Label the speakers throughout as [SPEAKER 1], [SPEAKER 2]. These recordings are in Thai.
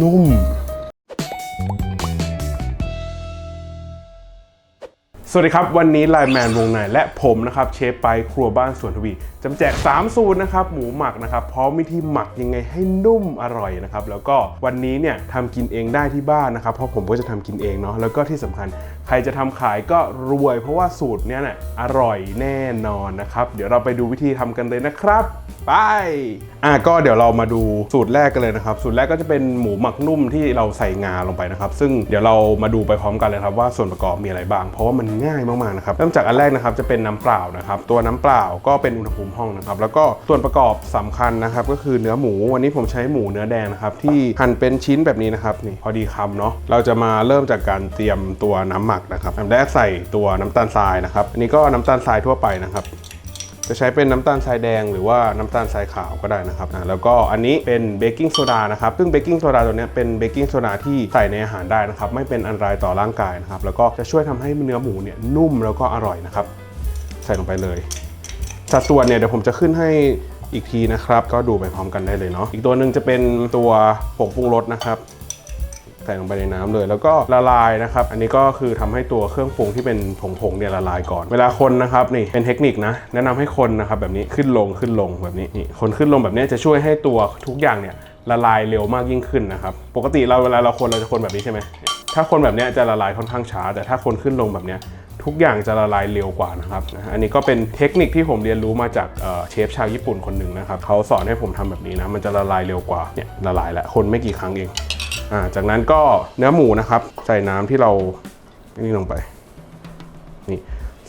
[SPEAKER 1] นุ่ม สวัสดีครับ วันนี้ไลน์แมนวงในและผมนะครับเชฟไปครัวบ้านสวนทวีจะแจก 3 สูตรนะครับ หมูหมักนะครับพร้อมวิธีหมักยังไงให้นุ่มอร่อยนะครับ แล้วก็วันนี้เนี่ยทำกินเองได้ที่บ้านนะครับ เพราะผมก็จะทำกินเองเนาะแล้วก็ที่สำคัญ ใครจะทำขายก็รวย เพราะว่าสูตรเนี้ยน่ะอร่อยแน่นอนนะครับ เดี๋ยวเราไปดูวิธีทำกันเลยนะครับ ไปอะก็เดี๋ยวเรามาดูสูตรแรกกันเลยนะครับ สูตรแรกก็จะเป็นหมูหมักนุ่มที่เราใส่งาลงไปนะครับ ซึ่งเดี๋ยวเรามาดูไปพร้อมกันเลยครับว่าส่วนประกอบมีอะไรบ้าง เพราะว่ามันง่ายมากๆนะครับเริ่มจากอันแรกนะครับจะเป็นน้ำเปล่านะครับตัวน้ำเปล่าก็เป็นอุณหภูมิห้องนะครับแล้วก็ส่วนประกอบสำคัญนะครับก็คือเนื้อหมูวันนี้ผมใช้หมูเนื้อแดงนะครับที่หั่นเป็นชิ้นแบบนี้นะครับนี่พอดีคำเนาะเราจะมาเริ่มจากการเตรียมตัวน้ำหมักนะครับอันแรกใส่ตัวน้ำตาลทรายนะครับอันนี้ก็น้ำตาลทรายทั่วไปนะครับ จะใช้เป็นน้ำตาลทรายแดงหรือว่าน้ำตาลทรายขาวก็ได้นะครับอ่าแล้วก็อันนี้เป็นเบกกิ้งโซดานะครับซึ่งเบกกิ้งโซดาตัวนี้เป็นเบกกิ้งโซดาที่ใส่ในอาหารได้นะครับไม่เป็นอันตรายต่อร่างกายนะครับแล้วก็จะช่วยทำให้เนื้อหมูเนี่ยนุ่มแล้วก็อร่อยนะครับใส่ลงไปเลย สัดส่วนเนี่ยเดี๋ยวผมจะขึ้นให้อีกทีนะครับ ก็ดูไปพร้อมกันได้เลยเนาะอีกตัวหนึ่งจะเป็นตัวผงปรุงรสนะครับ ส่ลงไปในน้ำเลย แล้วก็ละลายนะครับ อันนี้ก็คือทำให้ตัวเครื่องปรุงที่เป็นผงๆเนี่ยละลายก่อน เวลาคนนะครับนี่เป็นเทคนิคนะ แนะนำให้คนนะครับแบบนี้ขึ้นลงขึ้นลงแบบนี้นี่คนขึ้นลงแบบนี้จะช่วยให้ตัวทุกอย่างเนี่ยละลายเร็วมากยิ่งขึ้นนะครับ ปกติเราเวลาเราคนเราจะคนแบบนี้ใช่ไหมถ้าคนแบบนี้จะละลายค่อนข้างช้า แต่ถ้าคนขึ้นลงแบบนี้ทุกอย่างจะละลายเร็วกว่านะครับ อันนี้ก็เป็นเทคนิคที่ผมเรียนรู้มาจากเเชฟชาวญี่ปุ่นคนหนึ่งนะครับเขาสอนให้ผมทำแบบนี้นะ มันจะละลายเร็วกว่า เนี่ยละลายแล้วคนไม่กี่ครั้งเอง อ่าจากนั้นก็เนื้อหมูนะครับ ใส่น้ำที่เรานี่ลงไปนี่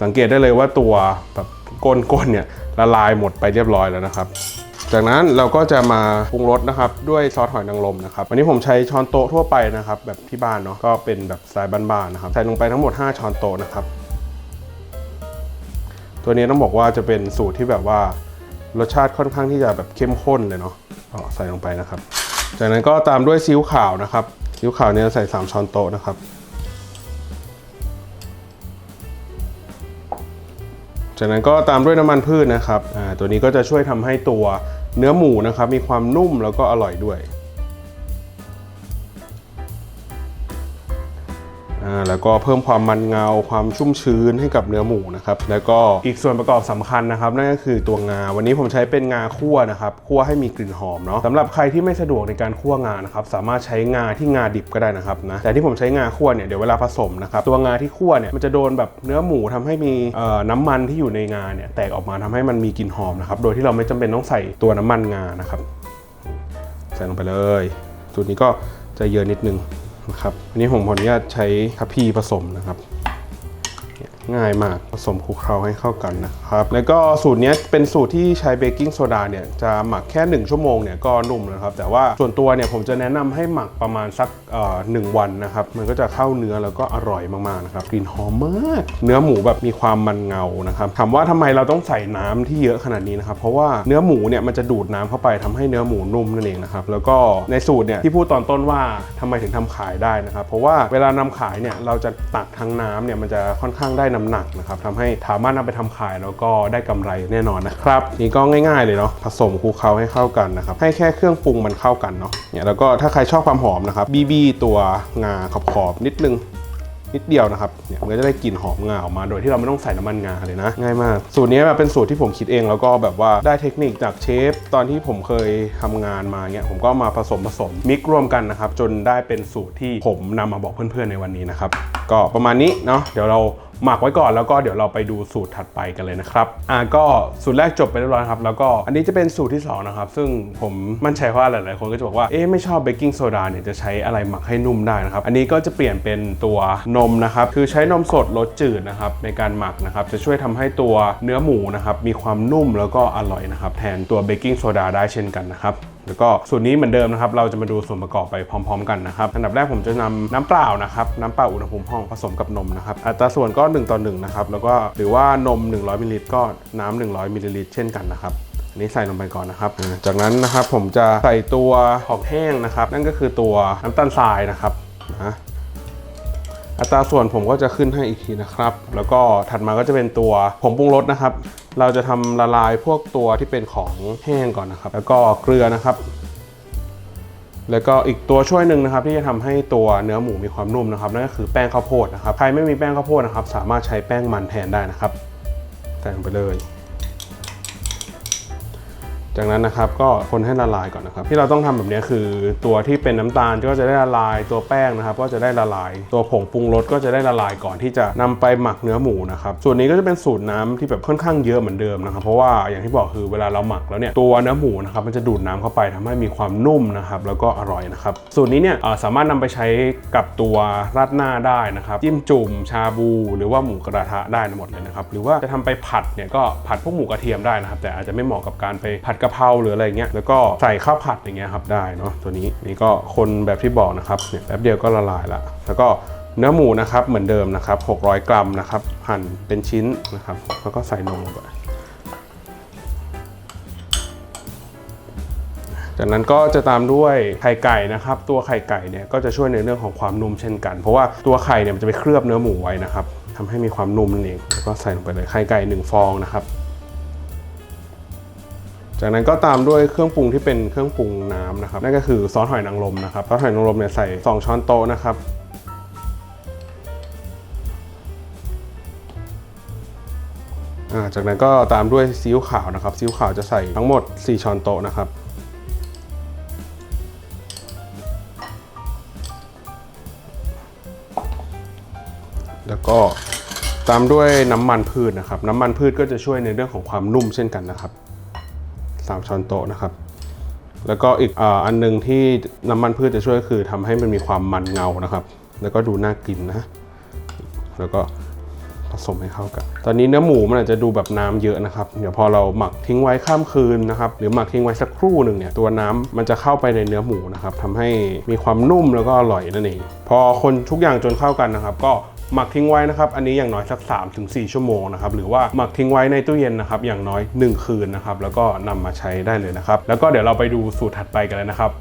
[SPEAKER 1] สังเกตได้เลยว่าตัวแบบก้นๆเนี่ยละลายหมดไปเรียบร้อยแล้วนะครับ จากนั้นเราก็จะมาปรุงรสนะครับด้วยซอสหอยนางรมนะครับวันนี้ผมใช้ช้อนโต๊ะทั่วไปนะครับ แบบที่บ้านเนาะก็เป็นแบบสไตล์บ้านๆนะครับใส่ลงไปทั้งหมด 5 ช้อนโต๊ะนะครับ ตัวนี้ต้องบอกว่าจะเป็นสูตรที่แบบว่ารสชาติค่อนข้างที่จะแบบเข้มข้นเลยเนาะใส่ลงไปนะครับ จากนั้นก็ตามด้วยซีอิ๊วขาวนะครับซีอิ๊วขาวเนี่ยใส่ 3 ช้อนโต๊ะนะครับ จากนั้นก็ตามด้วยน้ำมันพืชนะครับตัวนี้ก็จะช่วยทำให้ตัวเนื้อหมูนะครับ มีความนุ่มแล้วก็อร่อยด้วย ก็เพิ่มความมันเงาความชุ่มชื้นให้กับเนื้อหมูนะครับแล้วก็อีกส่วนประกอบสำคัญนะครับนั่นก็คือตัวงา วันนี้ผมใช้เป็นงาคั่วนะครับคั่วให้มีกลิ่นหอมเนาะสำหรับใครที่ไม่สะดวกในการคั่วงานะครับสามารถใช้งาที่งาดิบก็ได้นะครับนะแต่ที่ผมใช้งาคั่วเนี่ยเดี๋ยวเวลาผสมนะครับตัวงาที่คั่วเนี่ยมันจะโดนแบบเนื้อหมูทำให้มีเอ่อน้ำมันที่อยู่ในงาเนี่ยแตกออกมาทำให้มันมีกลิ่นหอมนะครับโดยที่เราไม่จำเป็นต้องใส่ตัวน้ำมันงานะครับใส่ลงไปเลยสูตรนี้ก็จะเยอะนิดนึง นะครับอันนี้ผมขออนุญาตใช้ทัพพีผสมนะครับ ง่ายมาก ผสมคลุกเคล้าให้เข้ากันนะครับ แล้วก็สูตรนี้เป็นสูตรที่ใช้เบกกิ้งโซดาเนี่ยจะหมักแค่ 1 ชั่วโมงเนี่ยก็นุ่มแล้วครับ แต่ว่าส่วนตัวเนี่ยผมจะแนะนำให้หมักประมาณสักหนึ่งวันนะครับ มันก็จะเข้าเนื้อแล้วก็อร่อยมากๆนะครับกลิ่นหอมมาก เนื้อหมูแบบมีความมันเงานะครับถามว่าทำไมเราต้องใส่น้ำที่เยอะขนาดนี้นะครับเพราะว่าเนื้อหมูเนี่ยมันจะดูดน้ำเข้าไปทำให้เนื้อหมูนุ่มนั่นเองนะครับแล้วก็ในสูตรเนี่ยที่พูดตอนต้นว่าทำไมถึงทำขายได้นะครับเพราะว่าเวลานำขายเนี่ยเราจะตักทั้งน้ำเนี่ยมันจะค่อนข้างได้น้ำหนักนะครับทำให้สามารถนำไปทำขายแล้วก็ได้กำไรแน่นอนนะครับนี่ก็ง่าย ๆเลยเนาะผสมคลุกเคล้าให้เข้ากันนะครับให้แค่เครื่องปรุงมันเข้ากันเนาะเนี่ยแล้วก็ถ้าใครชอบความหอมนะครับบีบีตัวงาขอบๆนิดนึงนิดเดียวนะครับ เนี่ยมันก็จะได้กลิ่นหอมงาออกมา โดยที่เราไม่ต้องใส่น้ำมันงาเลยนะ ง่ายมาก สูตรนี้แบบเป็นสูตรที่ผมคิดเอง แล้วก็แบบว่าได้เทคนิคจากเชฟ ตอนที่ผมเคยทำงานมาเนี่ยผมก็มาผสมผสมมิกรวมกันนะครับ จนได้เป็นสูตรที่ผมนำมาบอกเพื่อนๆในวันนี้นะครับ ก็ประมาณนี้เนาะ เดี๋ยวเรา หมักไว้ก่อนแล้วก็เดี๋ยวเราไปดูสูตรถัดไปกันเลยนะครับอ่าก็สูตรแรกจบไปเรียบร้อยครับแล้วก็อันนี้จะเป็นสูตรที่สองนะครับซึ่งผมมั่นใจว่าหลายๆคนก็จะบอกว่าเอ๊ะไม่ชอบเบกกิ้งโซดาเนี่ยจะใช้อะไรหมักให้นุ่มได้นะครับอันนี้ก็จะเปลี่ยนเป็นตัวนมนะครับคือใช้นมสดรสจืดนะครับในการหมักนะครับจะช่วยทำให้ตัวเนื้อหมูนะครับมีความนุ่มแล้วก็อร่อยนะครับแทนตัวเบกกิ้งโซดาได้เช่นกันนะครับ แล้วก็ส่วนนี้เหมือนเดิมนะครับ เราจะมาดูส่วนประกอบไปพร้อม ๆ กันนะครับ อันดับแรกผมจะนำน้ำเปล่านะครับ น้ำเปล่าอุณหภูมิห้องผสมกับนมนะครับ อัตราส่วนก็1ต่อ1นะครับ แล้วก็หรือว่านม 100มิลลิลิตรก็น้ำ100มิลลิลิตรเช่นกันนะครับอันนี้ใส่ลงไปก่อนนะครับ จากนั้นนะครับผมจะใส่ตัวของแห้งนะครับ นั่นก็คือตัวน้ำตาลทรายนะครับนะ อัตราส่วนผมก็จะขึ้นให้อีกทีนะครับ แล้วก็ถัดมาก็จะเป็นตัวผงปรุงรสนะครับ เราจะทำละลายพวกตัวที่เป็นของแห้งก่อนนะครับ แล้วก็เกลือนะครับ แล้วก็อีกตัวช่วยหนึ่งนะครับ ที่จะทำให้ตัวเนื้อหมูมีความนุ่มนะครับนั่นก็คือแป้งข้าวโพดนะครับ ใครไม่มีแป้งข้าวโพดนะครับ สามารถใช้แป้งมันแทนได้นะครับใส่งไปเลย จากนั้นนะครับก็คนให้ละลายก่อนนะครับ ที่เราต้องทำแบบนี้คือ ตัวที่เป็นน้ำตาลก็จะได้ละลายตัวแป้งนะครับ ก็จะได้ละลาย ตัวผงปรุงรสก็จะได้ละลายก่อนที่จะนำไปหมักเนื้อหมูนะครับส่วนนี้ก็จะเป็นสูตรน้ำที่แบบค่อนข้างเยอะเหมือนเดิมนะครับ เพราะว่าอย่างที่บอกคือเวลาเราหมักแล้วเนี่ยตัวเนื้อหมูนะครับมันจะดูดน้ำเข้าไปทำให้มีความนุ่มนะครับแล้วก็อร่อยนะครับสูตรนี้เนี่ยสามารถนำไปใช้กับตัวราดหน้าได้นะครับจิ้มจุ่มชาบู หรือว่าหมูกระทะได้หมดเลยนะครับหรือว่าจะทำไปผัดเนี่ยก็ผัดพวกหมูกระเทียมได้นะครับ แต่อาจจะไม่เหมาะกับการไปผัดกะเพราหรืออะไรเงี้ยแล้วก็ใส่ข้าวผัดอย่างเงี้ยครับได้เนาะตัวนี้นี่ก็คนแบบที่บอกนะครับเนี่ยแป๊บเดียวก็ละลายละแล้วก็เนื้อหมูนะครับเหมือนเดิมนะครับ 600 กรัมนะครับ หั่นเป็นชิ้นนะครับ แล้วก็ใส่นมลงไปจากนั้นก็จะตามด้วยไข่ไก่นะครับ ตัวไข่ไก่เนี่ยก็จะช่วยในเรื่องของความนุ่มเช่นกัน เพราะว่าตัวไข่เนี่ยมันจะไปเคลือบเนื้อหมูไว้นะครับทำให้มีความนุ่มนั่นเองแล้วก็ใส่ลงไปเลยไข่ไก่หนึ่งฟองนะครับ จากนั้นก็ตามด้วยเครื่องปรุงที่เป็นเครื่องปรุงน้ำนะครับนั่นก็คือซอสหอยนางรมนะครับซอสหอยนางรมเนี่ยใส่ 2 ช้อนโต๊ะนะครับาจากนั้นก็ตามด้วยซีอิ๊วขาวนะครับซีอิ๊วขาวจะใส่ทั้งหมด 4 ช้อนโต๊ะนะครับแล้วก็ตามด้วยน้ำมันพืชนะครับ น้ำมันพืชก็จะช่วยในเรื่องของความนุ่มเช่นกันนะครับ 3 ช้อนโต๊ะนะครับ แล้วก็อีกอ,อันหนึงที่น้ำมันพืชจะช่วยคือทำให้มันมีความมันเงานะครับ แล้วก็ดูน่ากินนะ แล้วก็ผสมให้เข้ากัน ตอนนี้เนื้อหมูมันอาจจะดูแบบน้ำเยอะนะครับ เดี๋ยวพอเราหมักทิ้งไว้ข้ามคืนนะครับ หรือหมักทิ้งไว้สักครู่หนึ่งเนี่ย ตัวน้ำมันจะเข้าไปในเนื้อหมูนะครับทำให้มีความนุ่มแล้วก็อร่อยนั่นเอง พอคนทุกอย่างจนเข้ากันนะครับ ก็ หมักทิ้งไว้นะครับอันนี้อย่างน้อยสัก 3-4 ชั่วโมงนะครับหรือว่าหมักทิ้งไว้ในตู้เย็นนะครับอย่างน้อย 1 คืนนะครับแล้วก็นำมาใช้ได้เลยนะครับแล้วก็เดี๋ยวเราไปดูสูตรถัดไปกันเลยนะครับ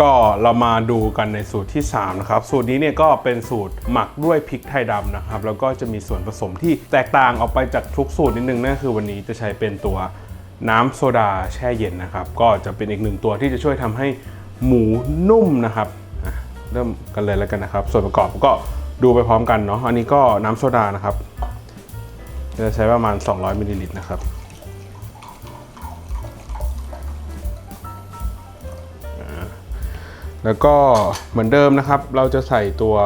[SPEAKER 1] ก็เรามาดูกันในสูตรที่3นะครับสูตรนี้เนี่ยก็เป็นสูตรหมักด้วยพริกไทยดำนะครับแล้วก็จะมีส่วนผสมที่แตกต่างออกไปจากทุกสูตรนิดนึงนั่นคือวันนี้จะใช้เป็นตัวน้ำโซดาแช่เย็นนะครับ ก็จะเป็นอีกหนึ่งตัวที่จะช่วยทำให้หมูนุ่มนะครับเริ่มกันเลยแล้วกันนะครับ ส่วนประกอบก็ ดูไปพร้อมกันเนาะอันนี้ก็น้ำโซดานะครับ จะใช้ประมาณ 200มิลลิลิตรนะครับแล้วก็เหมือนเดิมนะครับ เราจะใส่ตัว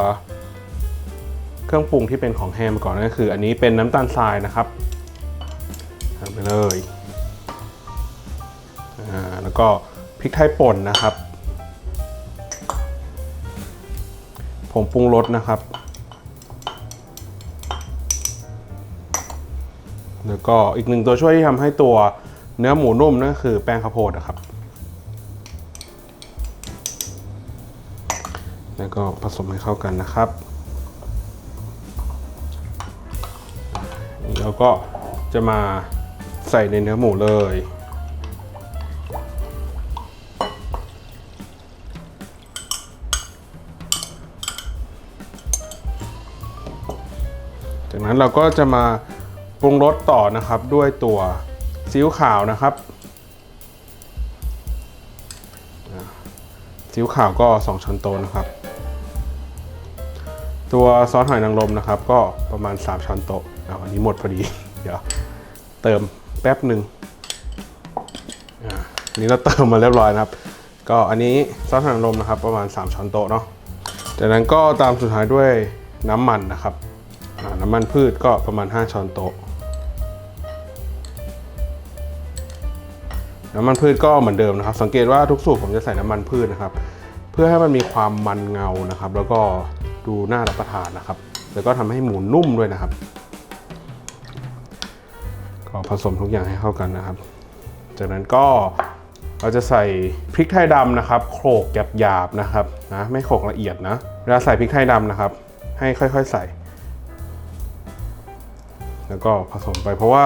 [SPEAKER 1] เครื่องปรุงที่เป็นของแฮมก่อนก็คือ อันนี้เป็นน้ำตาลทรายนะครับใส่ไปเลยแล้วก็พริกไทยป่นนะครับ ผงปรุงรสนะครับ แล้วก็อีกหนึ่งตัวช่วยที่ทำให้ตัวเนื้อหมูนุ่มนั่นก็คือแป้งข้าวโพดนะครับ แล้วก็ผสมให้เข้ากันนะครับแล้วก็จะมาใส่ในเนื้อหมูเลย เราก็จะมาปรุงรสต่อนะครับด้วยตัวซีอิ๊วขาวนะครับซีอิ๊วขาวก็ 2ช้อนโต๊ะนะครับ ตัวซอสหอยนางรมนะครับ ก็ประมาณ 3ช้อนโต๊ะเอาอันนี้หมดพอดี เดี๋ยวเติมแป๊บหนึ่งอันนี้เราเติมมาเรียบร้อยนะครับ ก็อันนี้ซอสหอยนางรมนะครับ ประมาณ 3ช้อนโต๊ะเนาะจากนั้นก็ตามสุดท้ายด้วยน้ำมันนะครับ น้ำมันพืชก็ประมาณ 5 ช้อนโต๊ะ น้ำมันพืชก็เหมือนเดิมนะครับ สังเกตว่าทุกสูตรผมจะใส่น้ำมันพืชนะครับ เพื่อให้มันมีความมันเงานะครับ แล้วก็ดูน่ารับประทานนะครับ แล้วก็ทำให้หมูนุ่มด้วยนะครับ ก็ผสมทุกอย่างให้เข้ากันนะครับ จากนั้นก็เราจะใส่พริกไทยดำนะครับโขลกหยาบๆนะครับนะไม่โขลกละเอียดนะเวลาใส่พริกไทยดำนะครับ ให้ค่อยๆใส่ แล้วก็ผสมไป เพราะว่า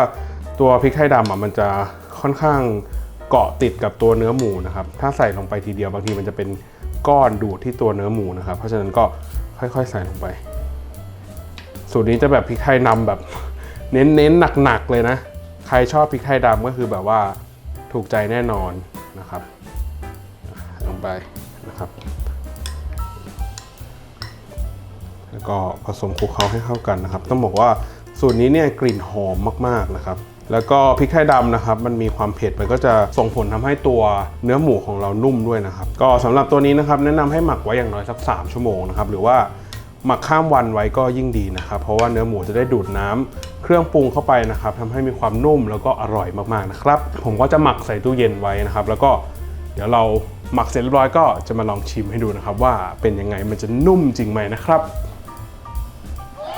[SPEAKER 1] ตัวพริกไทยดำอะมันจะค่อนข้างเกาะติดกับตัวเนื้อหมูนะครับ ถ้าใส่ลงไปทีเดียวบางทีมันจะเป็นก้อนดูดที่ตัวเนื้อหมูนะครับ เพราะฉะนั้นก็ค่อยๆใส่ลงไป สูตรนี้จะแบบพริกไทยดำแบบเน้นๆหนักๆเลยนะ ใครชอบพริกไทยดำก็คือแบบว่าถูกใจแน่นอนนะครับ ลงไปนะครับ แล้วก็ผสมคลุกเคล้าให้เข้ากันนะครับ ต้องบอกว่า สูตรนี้เนี่ยกลิ่นหอมมากๆนะครับแล้วก็พริกไทยดำนะครับ มันมีความเผ็ด มันก็จะส่งผลทำให้ตัวเนื้อหมูของเรานุ่มด้วยนะครับ ก็สำหรับตัวนี้นะครับแนะนำให้หมักไว้อย่างน้อยสัก 3 ชั่วโมงนะครับ หรือว่าหมักข้ามวันไว้ก็ยิ่งดีนะครับ เพราะว่าเนื้อหมูจะได้ดูดน้ำเครื่องปรุงเข้าไปนะครับทำให้มีความนุ่มแล้วก็อร่อยมากๆนะครับ ผมก็จะหมักใส่ตู้เย็นไว้นะครับ แล้วก็เดี๋ยวเราหมักเสร็จเรียบร้อยก็จะมาลองชิมให้ดูนะครับ ว่าเป็นยังไงมันจะนุ่มจริงไหมนะครับ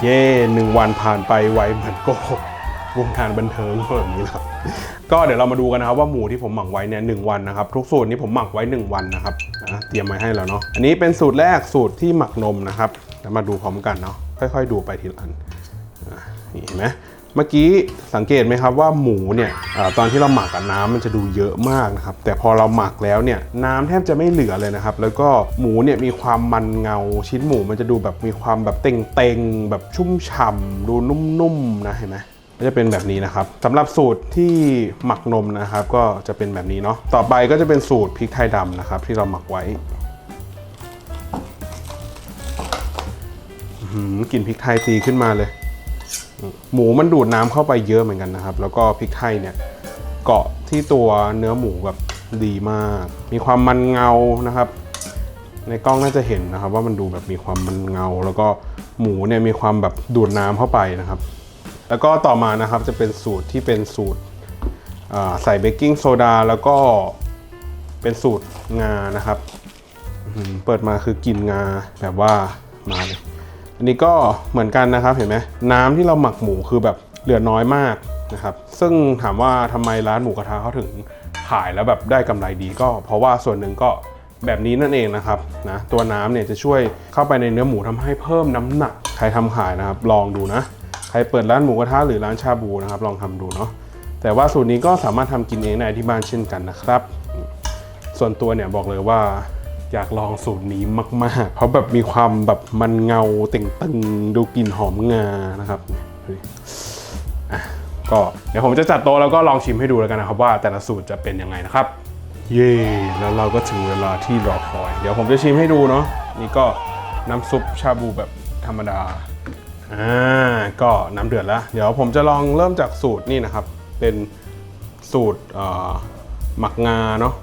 [SPEAKER 1] เย่หนึ่งวันผ่านไปไวเหมือนโกหกวงการบันเทิงแบบนี้นะครับ ก็เดี๋ยวเรามาดูกันนะครับว่าหมูที่ผมหมักไว้เนี่ยหนึ่งวันนะครับ ทุกสูตรนี้ผมหมักไว้ 1 วันนะครับนะเตรียมไว้ให้แล้วเนาะอันนี้เป็นสูตรแรกสูตรที่หมักนมนะครับแล้วมาดูพร้อมกันเนาะค่อย ๆ ดูไปทีละอันนี่เห็นไหม เมื่อกี้สังเกตไหมครับว่าหมูเนี่ยอตอนที่เราหมักกับน้ำมันจะดูเยอะมากนะครับ แต่พอเราหมักแล้วเนี่ยน้ำแทบจะไม่เหลือเลยนะครับ แล้วก็หมูเนี่ยมีความมันเงาชิ้นหมูมันจะดูแบบมีความแบบเต่งๆแบบชุ่มฉ่ำดูนุ่มๆนะเห็นไหมจะเป็นแบบนี้นะครับสำหรับสูตรที่หมักนมนะครับ ก็จะเป็นแบบนี้เนาะต่อไปก็จะเป็นสูตรพริกไทยดำนะครับ ที่เราหมักไว้หือกลิ่นพริกไทยตีขึ้นมาเลย หมูมันดูดน้ำเข้าไปเยอะเหมือนกันนะครับ แล้วก็พริกไทยเนี่ยเกาะที่ตัวเนื้อหมูแบบดีมาก มีความมันเงานะครับ ในกล้องน่าจะเห็นนะครับ ว่ามันดูแบบมีความมันเงา แล้วก็หมูเนี่ยมีความแบบดูดน้ำเข้าไปนะครับ แล้วก็ต่อมานะครับจะเป็นสูตรที่เป็นสูตรใส่เบกกิ้งโซดาแล้วก็เป็นสูตรงานะครับ เปิดมาคือกลินงาแบบว่ามาเลย อันนี้ก็เหมือนกันนะครับเห็นไหมน้ำที่เราหมักหมูคือแบบเหลือน้อยมากนะครับซึ่งถามว่าทำไมร้านหมูกระทะเขาถึงขายแล้วแบบได้กำไรดีก็ เพราะว่าส่วนหนึ่งก็แบบนี้นั่นเองนะครับนะตัวน้ำเนี่ยจะช่วยเข้าไปในเนื้อหมูทำให้เพิ่มน้ำหนัก ใครทำขายนะครับ ลองดูนะ ใครเปิดร้านหมูกระทะหรือร้านชาบูนะครับ ลองทำดูเนาะแต่ว่าสูตรนี้ก็สามารถทำกินเองได้ที่บ้านเช่นกันนะครับ ส่วนตัวเนี่ยบอกเลยว่า อยากลองสูตรนี้มาก ๆ เพราะแบบมีความแบบมันเงาเต่งตึงดูกลิ่นหอมงานะครับดูดิอะก็เดี๋ยวผมจะจัดโต๊ะแล้วก็ลองชิมให้ดูแล้วกันนะครับ ว่าแต่ละสูตรจะเป็นยังไงนะครับ เย่แล้วเราก็ถึงเวลาที่รอคอย เดี๋ยวผมจะชิมให้ดูเนาะนี่ก็น้ำซุปชาบูแบบธรรมดาอ่าก็น้ำเดือดแล้ว เดี๋ยวผมจะลองเริ่มจากสูตรนี่นะครับ เป็นสูตรหมักงาเนาะ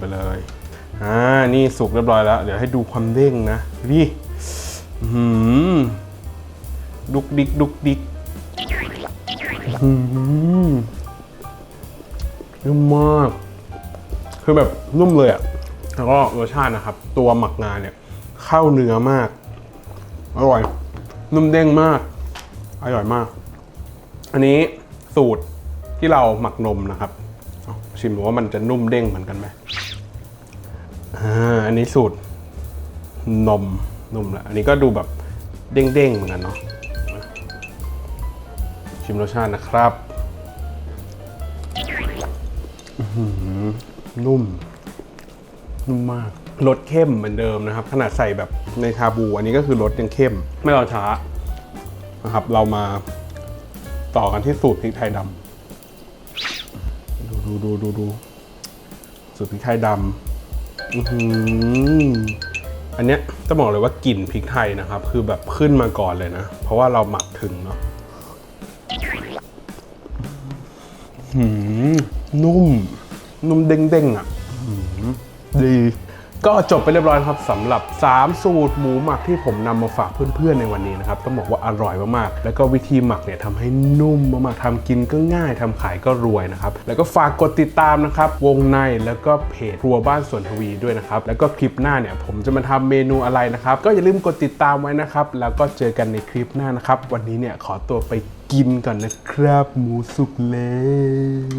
[SPEAKER 1] ไปเลยอ่านี่สุกเรียบร้อยแล้ว เดี๋ยวให้ดูความเด้งนะดิหืมดุกดิกดุกดิกอื้อหืมนุ่มมาก คือแบบนุ่มเลยอะแล้วก็รสชาตินะครับ ตัวหมักงาเนี่ย เข้าเนื้อมาก อร่อย นุ่มเด้งมาก อร่อยมาก อันนี้สูตรที่เราหมักนมนะครับ ชิมดูว่ามันจะนุ่มเด้งเหมือนกันไหม อ่าอันนี้สูตรนมนุ่มล้วอันนี้ก็ดูแบบเด้งๆเหมือนกันเนาะชิมรสชาตินะครับอื้อหือนุ่ม นุ่มมากรสเข้มเหมือนเดิมนะครับ ขนาดใส่แบบในชาบู อันนี้ก็คือรสยังเข้ม ไม่รอช้านะครับ เรามาต่อกันที่สูตรพริกไทยดำดูดูดูดูดูสูตรพริกไทยดำ อื้อหืออันเนี้ยจะบอกเลยว่ากลิ่นพริกไทยนะครับ คือแบบขึ้นมาก่อนเลยนะ เพราะว่าเราหมักถึงเนาะหืมนุ่ม นุ่มเด้งๆอะดี ก็จบไปเรียบร้อยครับสำหรับ 3 สูตรหมูหมักที่ผมนำมาฝากเพื่อนๆในวันนี้นะครับต้องบอกว่าอร่อยมากๆแล้วก็วิธีหมักเนี่ยทำให้นุ่มมากๆทำกินก็ง่ายทำขายก็รวยนะครับแล้วก็ฝากกดติดตามนะครับวงในแล้วก็เพจครัวบ้านสวนทวีด้วยนะครับแล้วก็คลิปหน้าเนี่ยผมจะมาทำเมนูอะไรนะครับก็อย่าลืมกดติดตามไว้นะครับแล้วก็เจอกันในคลิปหน้านะครับวันนี้เนี่ยขอตัวไปกินก่อนนะครับหมูสุกแล้ว